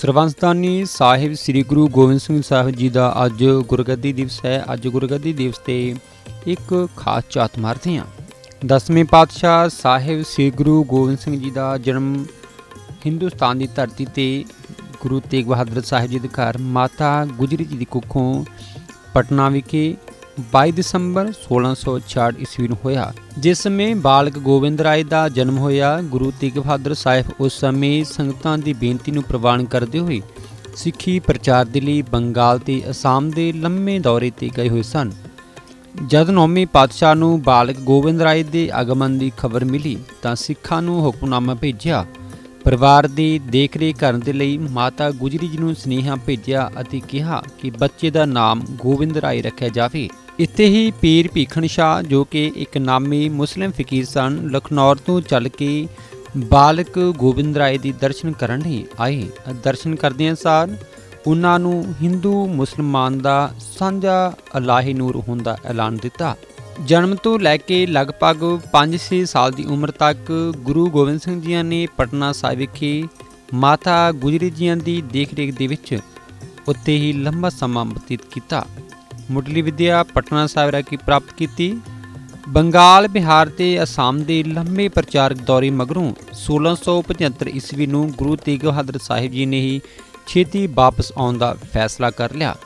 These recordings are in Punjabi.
ਸਰਬੰਸਤਾਨੀ ਸਾਹਿਬ ਸ੍ਰੀ ਗੁਰੂ ਗੋਬਿੰਦ ਸਿੰਘ ਸਾਹਿਬ ਜੀ ਦਾ ਅੱਜ ਗੁਰਗੱਦੀ ਦਿਵਸ ਹੈ। ਅੱਜ ਗੁਰਗੱਦੀ ਦਿਵਸ ਤੇ ਇੱਕ ਖਾਸ ਝਾਤ ਮਾਰਦੇ ਹਾਂ। ਦਸਵੇਂ ਪਾਤਸ਼ਾਹ ਸਾਹਿਬ ਸ੍ਰੀ ਗੁਰੂ ਗੋਬਿੰਦ ਸਿੰਘ ਜੀ ਦਾ ਜਨਮ ਹਿੰਦੁਸਤਾਨ ਦੀ ਧਰਤੀ ਤੇ ਗੁਰੂ ਤੇਗ ਬਹਾਦਰ ਸਾਹਿਬ ਜੀ ਦੇ ਘਰ ਮਾਤਾ ਗੁਜਰੀ ਜੀ ਦੀ ਕੁੱਖੋਂ ਪਟਨਾ ਵਿਖੇ 22 ਦਸੰਬਰ 1666 ਈਸਵੀ ਨੂੰ ਹੋਇਆ, ਜਿਸ ਸਮੇਂ ਬਾਲਕ ਗੋਬਿੰਦ ਰਾਏ ਦਾ ਜਨਮ ਹੋਇਆ। ਗੁਰੂ ਤੇਗ ਬਹਾਦਰ ਸਾਹਿਬ ਉਸ ਸਮੇਂ ਸੰਗਤਾਂ ਦੀ ਬੇਨਤੀ ਨੂੰ ਪ੍ਰਵਾਨ ਕਰਦੇ ਹੋਏ ਸਿੱਖੀ ਪ੍ਰਚਾਰ ਦੇ ਲਈ ਬੰਗਾਲ ਤੇ ਅਸਾਮ ਦੇ ਲੰਮੇ ਦੌਰੇ ਤੇ ਗਏ ਹੋਏ ਸਨ। ਜਦ ਨੌਵੀਂ ਪਾਤਸ਼ਾਹ ਨੂੰ ਬਾਲਕ ਗੋਬਿੰਦ ਰਾਏ ਦੇ ਆਗਮਨ ਦੀ ਖਬਰ ਮਿਲੀ, ਤਾਂ ਸਿੱਖਾਂ ਨੂੰ ਹੁਕਮਨਾਮਾ ਭੇਜਿਆ ਪਰਿਵਾਰ ਦੀ ਦੇਖਰੇਖ ਕਰਨ ਦੇ ਲਈ ਮਾਤਾ ਗੁਜਰੀ ਜੀ ਨੂੰ ਸੁਨੇਹਾ ਭੇਜਿਆ ਅਤੇ ਕਿਹਾ ਕਿ ਬੱਚੇ ਦਾ ਨਾਮ ਗੋਬਿੰਦ ਰਾਏ ਰੱਖਿਆ ਜਾਵੇ। ਇੱਥੇ ਹੀ ਪੀਰ ਭੀਖਣ ਸ਼ਾਹ, ਜੋ ਕਿ ਇੱਕ ਨਾਮੀ ਮੁਸਲਿਮ ਫਕੀਰ ਸਨ, ਲਖਨੌਰ ਤੋਂ ਚੱਲ ਕੇ ਬਾਲਕ ਗੋਬਿੰਦ ਰਾਏ ਦੀ ਦਰਸ਼ਨ ਕਰਨ ਲਈ ਆਏ। ਦਰਸ਼ਨ ਕਰਦਿਆਂ ਸਾਰ ਉਹਨਾਂ ਨੂੰ ਹਿੰਦੂ ਮੁਸਲਮਾਨ ਦਾ ਸਾਂਝਾ ਅਲਾਹੀ ਨੂਰ ਹੋਣ ਦਾ ਐਲਾਨ ਦਿੱਤਾ। ਜਨਮ ਤੋਂ ਲੈ ਕੇ ਲਗਭਗ 5-6 ਸਾਲ ਦੀ ਉਮਰ ਤੱਕ ਗੁਰੂ ਗੋਬਿੰਦ ਸਿੰਘ ਜੀ ਨੇ ਪਟਨਾ ਸਾਹਿਬ ਵਿਖੇ ਮਾਤਾ ਗੁਜਰੀ ਜੀਆਂ ਦੀ ਦੇਖਰੇਖ ਦੇ ਵਿੱਚ ਉੱਤੇ ਹੀ ਲੰਬਾ ਸਮਾਂ ਬਤੀਤ ਕੀਤਾ। ਮੁੱਢਲੀ ਵਿੱਦਿਆ ਪਟਨਾ ਸਾਹਿਬ ਰਹਿ ਪ੍ਰਾਪਤ ਕੀਤੀ। ਬੰਗਾਲ, ਬਿਹਾਰ ਤੇ ਅਸਾਮ ਦੇ ਲੰਮੇ ਪ੍ਰਚਾਰਕ ਦੌਰੇ ਮਗਰੋਂ 1675 ਈਸਵੀ ਨੂੰ ਗੁਰੂ ਤੇਗ ਬਹਾਦਰ ਸਾਹਿਬ ਜੀ ਨੇ ਹੀ ਛੇਤੀ ਵਾਪਸ ਆਉਣ ਦਾ ਫੈਸਲਾ ਕਰ ਲਿਆ।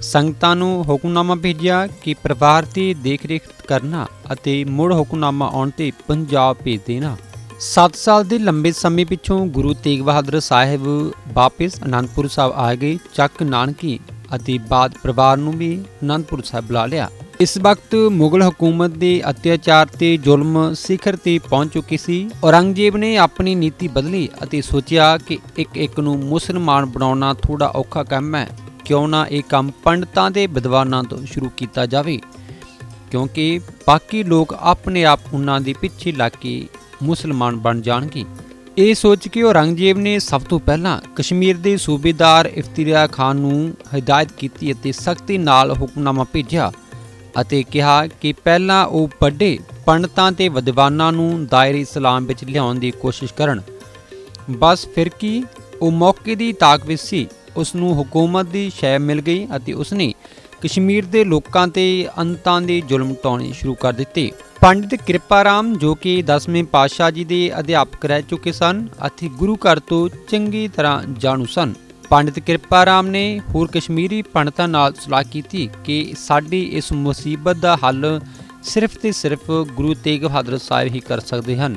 ਸੰਗਤਾਂ ਨੂੰ ਹੁਕਮਨਾਮਾ ਭੇਜਿਆ ਕਿ ਪਰਿਵਾਰ ਦੀ ਦੇਖਰੇਖ ਕਰਨਾ ਅਤੇ ਮੁੜ ਹੁਕਮਨਾਮਾ ਆਉਣ ਤੇ ਪੰਜਾਬ ਭੇਜ ਦੇਣਾ। 7 ਸਾਲ ਦੇ ਲੰਬੇ ਸਮੇਂ ਪਿੱਛੋਂ ਗੁਰੂ ਤੇਗ ਬਹਾਦਰ ਸਾਹਿਬ ਵਾਪਸ ਅਨੰਦਪੁਰ ਸਾਹਿਬ ਆ ਗਏ, ਚੱਕ ਨਾਨਕੀ ਅਤੇ ਬਾਦ ਪਰਿਵਾਰ ਨੂੰ ਵੀ ਅਨੰਦਪੁਰ ਸਾਹਿਬ ਬੁਲਾ ਲਿਆ। ਇਸ ਵਕਤ ਮੁਗਲ ਹਕੂਮਤ ਦੇ ਅਤਿਆਚਾਰ ਤੇ ਜ਼ੁਲਮ ਸਿਖਰ ਤੇ ਪਹੁੰਚ ਚੁੱਕੀ ਸੀ। ਔਰੰਗਜ਼ੇਬ ਨੇ ਆਪਣੀ ਨੀਤੀ ਬਦਲੀ ਅਤੇ ਸੋਚਿਆ ਕਿ ਇੱਕ ਇੱਕ ਨੂੰ ਮੁਸਲਮਾਨ ਬਣਾਉਣਾ ਥੋੜਾ ਔਖਾ ਕੰਮ ਹੈ। ਕਿਉਂ ਨਾ ਇਹ ਕੰਮ ਪੰਡਤਾਂ ਦੇ ਵਿਦਵਾਨਾਂ ਤੋਂ ਸ਼ੁਰੂ ਕੀਤਾ ਜਾਵੇ? ਕਿਉਂਕਿ ਬਾਕੀ ਲੋਕ ਆਪਣੇ ਆਪ ਉਹਨਾਂ ਦੇ ਪਿੱਛੇ ਲੱਗ ਕੇ ਮੁਸਲਮਾਨ ਬਣ ਜਾਣਗੇ। ਇਹ ਸੋਚ ਕੇ ਔਰੰਗਜ਼ੇਬ ਨੇ ਸਭ ਤੋਂ ਪਹਿਲਾਂ ਕਸ਼ਮੀਰ ਦੇ ਸੂਬੇਦਾਰ ਇਫਤਰੀਆ ਖਾਨ ਨੂੰ ਹਦਾਇਤ ਕੀਤੀ ਅਤੇ ਸਖਤੀ ਨਾਲ ਹੁਕਮਨਾਮਾ ਭੇਜਿਆ ਅਤੇ ਕਿਹਾ ਕਿ ਪਹਿਲਾਂ ਉਹ ਵੱਡੇ ਪੰਡਤਾਂ ਤੇ ਵਿਦਵਾਨਾਂ ਨੂੰ ਦਾਇਰੇ ਇਸਲਾਮ ਵਿੱਚ ਲਿਆਉਣ ਦੀ ਕੋਸ਼ਿਸ਼ ਕਰਨ। ਬਸ ਫਿਰ ਕੀ ਉਹ ਮੌਕੇ ਦੀ ਤਾਕ ਵਿੱਚ ਸੀ? ਉਸ ਨੂੰ ਹਕੂਮਤ ਦੀ ਸ਼ੈ ਮਿਲ ਗਈ ਅਤੇ ਉਸਨੇ ਕਸ਼ਮੀਰ ਦੇ ਲੋਕਾਂ ਤੇ ਅੰਤਾਂ ਦੇ ਜ਼ੁਲਮ ਟਾਉਣੇ ਸ਼ੁਰੂ ਕਰ ਦਿੱਤੇ। ਪੰਡਿਤ ਕਿਰਪਾ ਰਾਮ ਜੋ ਕਿ 10ਵੇਂ ਪਾਤਸ਼ਾਹ ਜੀ ਦੇ ਅਧਿਆਪਕ ਰਹਿ ਚੁੱਕੇ ਸਨ ਅਤੇ ਗੁਰੂ ਘਰ ਤੋਂ ਚੰਗੀ ਤਰ੍ਹਾਂ ਜਾਣੂ ਸਨ। ਪੰਡਿਤ ਕਿਰਪਾ ਰਾਮ ਨੇ ਹੋਰ ਕਸ਼ਮੀਰੀ ਪੰਡਤਾਂ ਨਾਲ ਸਲਾਹ ਕੀਤੀ ਕਿ ਸਾਡੀ ਇਸ ਮੁਸੀਬਤ ਦਾ ਹੱਲ ਸਿਰਫ ਤੇ ਸਿਰਫ ਗੁਰੂ ਤੇਗ ਬਹਾਦਰ ਸਾਹਿਬ ਹੀ ਕਰ ਸਕਦੇ ਹਨ।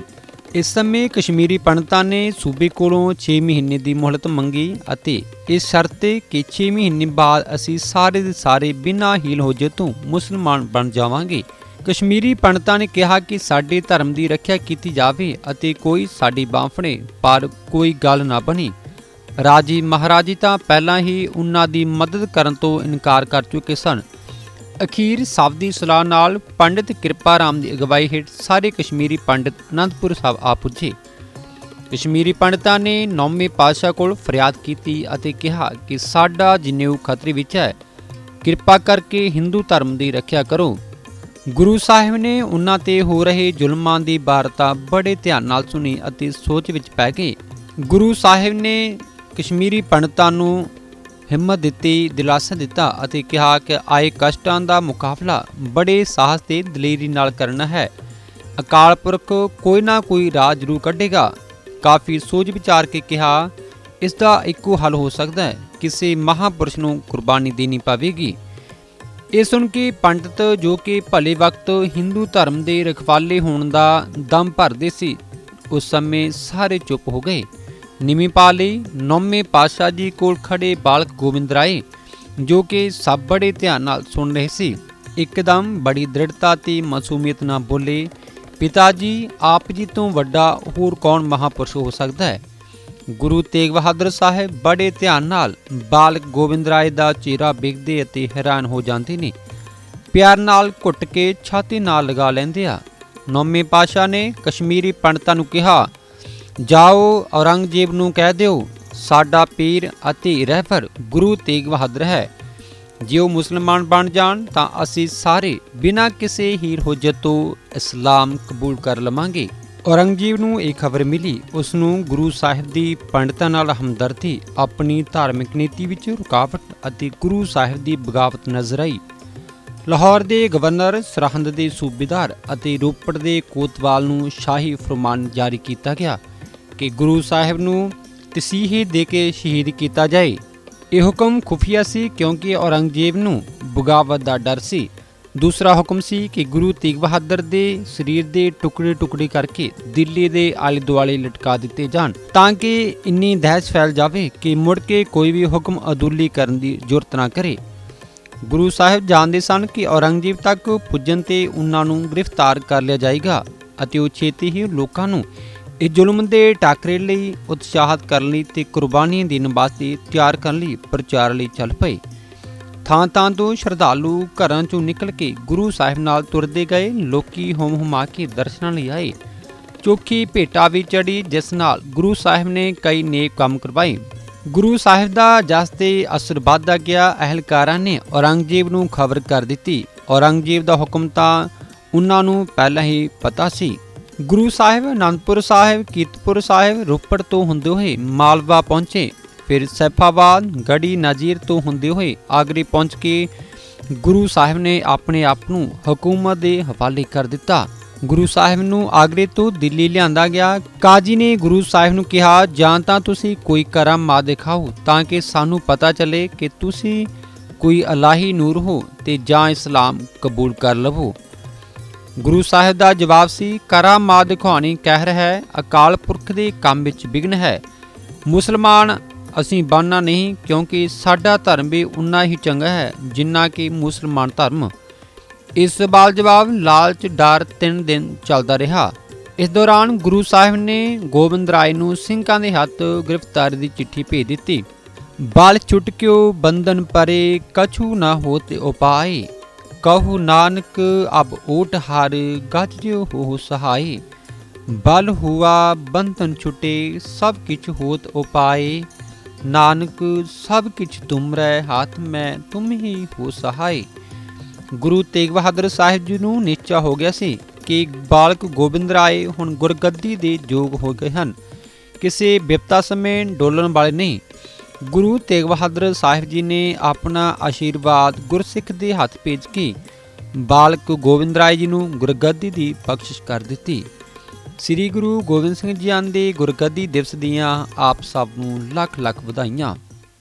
ਇਸ ਸਮੇਂ ਕਸ਼ਮੀਰੀ ਪੰਡਤਾਂ ਨੇ ਸੂਬੇ ਕੋਲੋਂ 6 ਮਹੀਨੇ ਦੀ ਮੁਹਲਤ ਮੰਗੀ ਅਤੇ ਇਸ ਸ਼ਰਤ ਤੇ ਕਿ 6 ਮਹੀਨੇ ਬਾਅਦ ਅਸੀਂ ਸਾਰੇ ਦੇ ਸਾਰੇ ਬਿਨਾਂ ਹੀਲ ਹੋਜੇ ਤੋਂ ਮੁਸਲਮਾਨ ਬਣ ਜਾਵਾਂਗੇ। ਕਸ਼ਮੀਰੀ ਪੰਡਤਾਂ ਨੇ ਕਿਹਾ ਕਿ ਸਾਡੇ ਧਰਮ ਦੀ ਰੱਖਿਆ ਕੀਤੀ ਜਾਵੇ ਅਤੇ ਕੋਈ ਸਾਡੀ ਬਾਂਹ ਪਰ ਕੋਈ ਗੱਲ ਨਾ ਬਣੀ। ਰਾਜੀ ਮਹਾਰਾਜੀ ਤਾਂ ਪਹਿਲਾਂ ਹੀ ਉਹਨਾਂ ਦੀ ਮਦਦ ਕਰਨ ਤੋਂ ਇਨਕਾਰ ਕਰ ਚੁੱਕੇ ਸਨ। ਅਖੀਰ ਸਭ ਦੀ ਸਲਾਹ ਨਾਲ ਪੰਡਿਤ ਕਿਰਪਾ ਰਾਮ ਦੀ ਅਗਵਾਈ ਹੇਠ ਸਾਰੇ ਕਸ਼ਮੀਰੀ ਪੰਡਿਤ ਅਨੰਦਪੁਰ ਸਾਹਿਬ ਆ ਪੁੱਜੇ। ਕਸ਼ਮੀਰੀ ਪੰਡਤਾਂ ਨੇ ਨੌਵੇਂ ਪਾਤਸ਼ਾਹ ਕੋਲ ਫਰਿਆਦ ਕੀਤੀ ਅਤੇ ਕਿਹਾ ਕਿ ਸਾਡਾ ਜਨੇਊ ਖਤਰੇ ਵਿੱਚ ਹੈ, ਕਿਰਪਾ ਕਰਕੇ ਹਿੰਦੂ ਧਰਮ ਦੀ ਰੱਖਿਆ ਕਰੋ। ਗੁਰੂ ਸਾਹਿਬ ਨੇ ਉਹਨਾਂ ਤੇ ਹੋ ਰਹੇ ਜ਼ੁਲਮਾਂ ਦੀ ਵਾਰਤਾ ਬੜੇ ਧਿਆਨ ਨਾਲ ਸੁਣੀ ਅਤੇ ਸੋਚ ਵਿੱਚ ਪੈ ਗਏ। ਗੁਰੂ ਸਾਹਿਬ ਨੇ ਕਸ਼ਮੀਰੀ ਪੰਡਤਾਂ ਨੂੰ ਹਿੰਮਤ ਦਿੱਤੀ, ਦਿਲਾਸਾ ਦਿੱਤਾ ਅਤੇ ਕਿਹਾ ਕਿ ਆਏ ਕਸ਼ਟਾਂ ਦਾ ਮੁਕਾਬਲਾ ਬੜੇ ਸਾਹਸ ਤੇ ਦਲੇਰੀ ਨਾਲ ਕਰਨਾ ਹੈ। ਅਕਾਲ ਪੁਰਖ ਕੋਈ ਨਾ ਕੋਈ ਰਾਹ ਜ਼ਰੂਰ ਕੱਢੇਗਾ। ਕਾਫੀ ਸੋਚ ਵਿਚਾਰ ਕੇ ਕਿਹਾ, ਇਸ ਦਾ ਇੱਕੋ ਹੱਲ ਹੋ ਸਕਦਾ ਹੈ, ਕਿਸੇ ਮਹਾਪੁਰਸ਼ ਨੂੰ ਕੁਰਬਾਨੀ ਦੇਣੀ ਪਵੇਗੀ। ਇਹ ਸੁਣ ਕੇ ਪੰਡਤ ਜੋ ਕਿ ਭਲੇ ਵਕਤ ਹਿੰਦੂ ਧਰਮ ਦੇ ਰਖਵਾਲੇ ਹੋਣ ਦਾ ਦਮ ਭਰਦੇ ਸੀ, ਉਸ ਸਮੇਂ ਸਾਰੇ ਚੁੱਪ ਹੋ ਗਏ। ਨਿਮੀ ਪਾ ਲਈ ਨੌਵੇਂ ਪਾਤਸ਼ਾਹ ਜੀ ਕੋਲ ਖੜੇ ਬਾਲਕ ਗੋਬਿੰਦ ਰਾਏ, ਜੋ ਕਿ ਸਭ ਬੜੇ ਧਿਆਨ ਨਾਲ ਸੁਣ ਰਹੇ ਸੀ। ਇੱਕਦਮ ਬੜੀ ਦ੍ਰਿੜਤਾ ਤੇ ਮਾਸੂਮੀਅਤ ਨਾਲ ਬੋਲੇ, ਪਿਤਾ ਜੀ, ਆਪ ਜੀ ਤੋਂ ਵੱਡਾ ਹੋਰ ਕੌਣ ਮਹਾਪੁਰਸ਼ ਹੋ ਸਕਦਾ ਹੈ? ਗੁਰੂ ਤੇਗ ਬਹਾਦਰ ਸਾਹਿਬ ਬੜੇ ਧਿਆਨ ਨਾਲ ਬਾਲਕ ਗੋਬਿੰਦ ਰਾਏ ਦਾ ਚਿਹਰਾ ਵੇਖਦੇ ਅਤੇ ਹੈਰਾਨ ਹੋ ਜਾਂਦੇ ਨੇ। ਪਿਆਰ ਨਾਲ ਘੁੱਟ ਕੇ ਛਾਤੀ ਨਾਲ ਲਗਾ ਲੈਂਦੇ ਆ। ਨੌਵੇਂ ਪਾਸ਼ਾ ਨੇ ਕਸ਼ਮੀਰੀ ਪੰਡਤਾਂ ਨੂੰ ਕਿਹਾ ਜਾਓ, ਔਰੰਗਜ਼ੇਬ ਨੂੰ ਕਹਿ ਦਿਓ, ਸਾਡਾ ਪੀਰ ਅਤੇ ਰਹਿਬਰ ਗੁਰੂ ਤੇਗ ਬਹਾਦਰ ਹੈ। ਜੇ ਉਹ ਮੁਸਲਮਾਨ ਬਣ ਜਾਣ, ਤਾਂ ਅਸੀਂ ਸਾਰੇ ਬਿਨਾਂ ਕਿਸੇ ਹੀਰ ਹੁਜਤ ਤੋਂ ਇਸਲਾਮ ਕਬੂਲ ਕਰ ਲਵਾਂਗੇ। ਔਰੰਗਜ਼ੇਬ ਨੂੰ ਇਹ ਖਬਰ ਮਿਲੀ। ਉਸ ਨੂੰ ਗੁਰੂ ਸਾਹਿਬ ਦੀ ਪੰਡਤਾਂ ਨਾਲ ਹਮਦਰਦੀ, ਆਪਣੀ ਧਾਰਮਿਕ ਨੀਤੀ ਵਿੱਚ ਰੁਕਾਵਟ ਅਤੇ ਗੁਰੂ ਸਾਹਿਬ ਦੀ ਬਗਾਵਤ ਨਜ਼ਰ ਆਈ। ਲਾਹੌਰ ਦੇ ਗਵਰਨਰ ਸਰਹੰਦ ਦੇ ਸੂਬੇਦਾਰ ਅਤੇ ਰੋਪੜ ਦੇ ਕੋਤਵਾਲ ਨੂੰ ਸ਼ਾਹੀ ਫਰਮਾਨ ਜਾਰੀ ਕੀਤਾ ਗਿਆ। ਕਿ ਗੁਰੂ ਸਾਹਿਬ ਨੂੰ ਤਸੀਹੇ ਦੇ ਕੇ ਸ਼ਹੀਦ ਕੀਤਾ ਜਾਏ। ਇਹ ਹੁਕਮ ਖੁਫੀਆ ਸੀ ਕਿਉਂਕਿ ਔਰੰਗਜ਼ੇਬ ਨੂੰ ਬਗਾਵਤ ਦਾ ਡਰ ਸੀ। ਦੂਸਰਾ ਹੁਕਮ ਸੀ ਕਿ ਗੁਰੂ ਤੇਗ ਬਹਾਦਰ ਦੇ ਸਰੀਰ ਦੇ ਟੁਕੜੇ ਟੁਕੜੇ ਕਰਕੇ ਦਿੱਲੀ ਦੇ ਆਲੇ ਦੁਆਲੇ ਲਟਕਾ ਦਿੱਤੇ ਜਾਣ ਤਾਂ ਕਿ ਇੰਨੀ ਦਹਿਸ਼ਤ ਫੈਲ ਜਾਵੇ ਕਿ ਮੁੜ ਕੇ ਕੋਈ ਵੀ ਹੁਕਮ ਅਦੂਲੀ ਕਰਨ ਦੀ ਜ਼ਰੂਰਤ ਨਾ ਕਰੇ। ਗੁਰੂ ਸਾਹਿਬ ਜਾਣਦੇ ਸਨ ਕਿ ਔਰੰਗਜ਼ੇਬ ਤੱਕ ਪੁੱਜਣ ਤੇ ਉਹਨਾਂ ਨੂੰ ਗ੍ਰਿਫਤਾਰ ਕਰ ਲਿਆ ਜਾਏਗਾ ਅਤੇ ਉਹ ਛੇਤੀ ਹੀ ਲੋਕਾਂ ਨੂੰ ਇਹ ਜ਼ੁਲਮ ਦੇ ਟਾਕਰੇ ਲਈ ਉਤਸ਼ਾਹਤ ਕਰਨ ਲਈ ਤੇ ਕੁਰਬਾਨੀਆਂ ਦੇਣ ਵਾਸਤੇ ਤਿਆਰ ਕਰਨ ਲਈ ਪ੍ਰਚਾਰ ਲਈ ਚੱਲ ਪਏ। ਥਾਂ ਥਾਂ ਤੋਂ ਸ਼ਰਧਾਲੂ ਘਰਾਂ ਚੋਂ ਨਿਕਲ ਕੇ ਗੁਰੂ ਸਾਹਿਬ ਨਾਲ ਤੁਰਦੇ ਗਏ। ਲੋਕੀ ਹੁਮ ਹੁਮਾ ਕੇ ਦਰਸ਼ਨਾਂ ਲਈ ਆਏ। ਚੋਖੀ ਭੇਟਾ ਵੀ ਚੜੀ ਜਿਸ ਨਾਲ ਗੁਰੂ ਸਾਹਿਬ ਨੇ ਕਈ ਨੇਕ ਕੰਮ ਕਰਵਾਏ। ਗੁਰੂ ਸਾਹਿਬ ਦਾ ਜਸ ਤੇ ਅਸਰ ਵੱਧਦਾ ਗਿਆ। ਅਹਿਲਕਾਰਾਂ ਨੇ ਔਰੰਗਜ਼ੇਬ ਨੂੰ ਖਬਰ ਕਰ ਦਿੱਤੀ। ਔਰੰਗਜ਼ੇਬ ਦਾ ਹੁਕਮ ਤਾਂ ਉਹਨਾਂ ਨੂੰ ਪਹਿਲਾਂ ਹੀ ਪਤਾ ਸੀ। ਗੁਰੂ ਸਾਹਿਬ, ਅਨੰਦਪੁਰ ਸਾਹਿਬ, ਕੀਰਤਪੁਰ ਸਾਹਿਬ, ਰੋਪੜ ਤੋਂ ਹੁੰਦੇ ਹੋਏ ਮਾਲਵਾ ਪਹੁੰਚੇ। ਫਿਰ ਸੈਫਾਬਾਦ, ਗੜੀ, ਨਾਜੀਰ ਤੋਂ ਹੁੰਦੇ ਹੋਏ ਆਗਰੇ ਪਹੁੰਚ ਕੇ ਗੁਰੂ ਸਾਹਿਬ ਨੇ ਆਪਣੇ ਆਪ ਨੂੰ ਹਕੂਮਤ ਦੇ ਹਵਾਲੇ ਕਰ ਦਿੱਤਾ। ਗੁਰੂ ਸਾਹਿਬ ਨੂੰ ਆਗਰੇ ਤੋਂ ਦਿੱਲੀ ਲਿਆਂਦਾ ਗਿਆ। ਕਾਜੀ ਨੇ ਗੁਰੂ ਸਾਹਿਬ ਨੂੰ ਕਿਹਾ, ਜਾਂ ਤਾਂ ਤੁਸੀਂ ਕੋਈ ਕਰਮ ਕਰਾਮਾਤ ਦਿਖਾਓ, ਤਾਂ ਕਿ ਸਾਨੂੰ ਪਤਾ ਚੱਲੇ ਕਿ ਤੁਸੀਂ ਕੋਈ ਅਲਾਹੀ ਨੂਰ ਹੋ ਤੇ ਜਾਂ ਇਸਲਾਮ ਕਬੂਲ ਕਰ ਲਵੋ। ਗੁਰੂ ਸਾਹਿਬ ਦਾ ਜਵਾਬ ਸੀ, ਕਰਾ ਕਰਾਮਾਤ ਦਿਖਾਉਣੀ ਕਹਿਰ ਹੈ, ਅਕਾਲ ਪੁਰਖ ਦੇ ਕੰਮ ਵਿੱਚ ਵਿਘਨ ਹੈ। ਮੁਸਲਮਾਨ, ਅਸੀਂ ਬਾਨਾ ਨਹੀਂ, ਕਿਉਂਕਿ ਸਾਡਾ ਧਰਮ ਵੀ ਉਨਾ ਹੀ ਚੰਗਾ ਹੈ, ਜਿੰਨਾ ਕਿ ਮੁਸਲਮਾਨ ਧਰਮ। ਇਸ ਸਵਾਲ ਜਵਾਬ ਲਾਲਚ, ਡਰ ਤਿੰਨ ਦਿਨ ਚੱਲਦਾ ਰਿਹਾ। ਇਸ ਦੌਰਾਨ ਗੁਰੂ ਸਾਹਿਬ ਨੇ ਗੋਬਿੰਦ ਰਾਏ ਨੂੰ ਸਿੰਘਾਂ ਦੇ ਹੱਥ ਗ੍ਰਿਫਤਾਰੀ ਦੀ ਚਿੱਠੀ ਭੇਜ ਦਿੱਤੀ। ਬਲ ਛੁਟਕਿਓ, ਬੰਧਨ ਪਰੇ, ਕਛੂ ਨਾ ਹੋਤੇ ਉਪਾਏ। ਕਹੂ ਨਾਨਕ, ਅਬ ਓਟ ਹਰ ਗਜਿਓ ਹੋ ਸਹਾਈ। ਬਲ ਹੁਆ ਬੰਧਨ ਛੁਟੇ, ਸਭ ਕਿਛ ਹੋਤ ਉਪਾਏ। ਨਾਨਕ, ਸਭ ਕਿਛ ਤੁਮਰੇ ਹੱਥ ਮੈਂ, ਤੁਮ ਹੀ ਹੋ ਸਹਾਈ। ਗੁਰੂ ਤੇਗ ਬਹਾਦਰ ਸਾਹਿਬ ਜੀ ਨੂੰ ਨਿਸ਼ਚਾ ਹੋ ਗਿਆ ਸੀ ਕਿ ਬਾਲਕ ਗੋਬਿੰਦ ਰਾਏ ਹੁਣ ਗੁਰਗੱਦੀ ਦੇ ਯੋਗ ਹੋ ਗਏ ਹਨ। ਕਿਸੇ ਵਿਪਤਾ ਸਮੇਂ ਡੋਲਣ ਵਾਲੇ ਨਹੀਂ ਗੁਰੂ ਤੇਗ ਬਹਾਦਰ ਸਾਹਿਬ ਜੀ ਨੇ ਆਪਣਾ ਆਸ਼ੀਰਵਾਦ ਗੁਰਸਿੱਖ ਦੇ ਹੱਥ ਭੇਜ ਕੇ ਬਾਲਕ ਗੋਬਿੰਦ ਰਾਏ ਜੀ ਨੂੰ ਗੁਰਗੱਦੀ ਦੀ ਬਖਸ਼ਿਸ਼ ਕਰ ਦਿੱਤੀ। ਸ੍ਰੀ ਗੁਰੂ ਗੋਬਿੰਦ ਸਿੰਘ ਜੀ ਆਂ ਦੇ ਗੁਰਗੱਦੀ ਦਿਵਸ ਦੀਆਂ ਆਪ ਸਭ ਨੂੰ ਲੱਖ ਲੱਖ ਵਧਾਈਆਂ।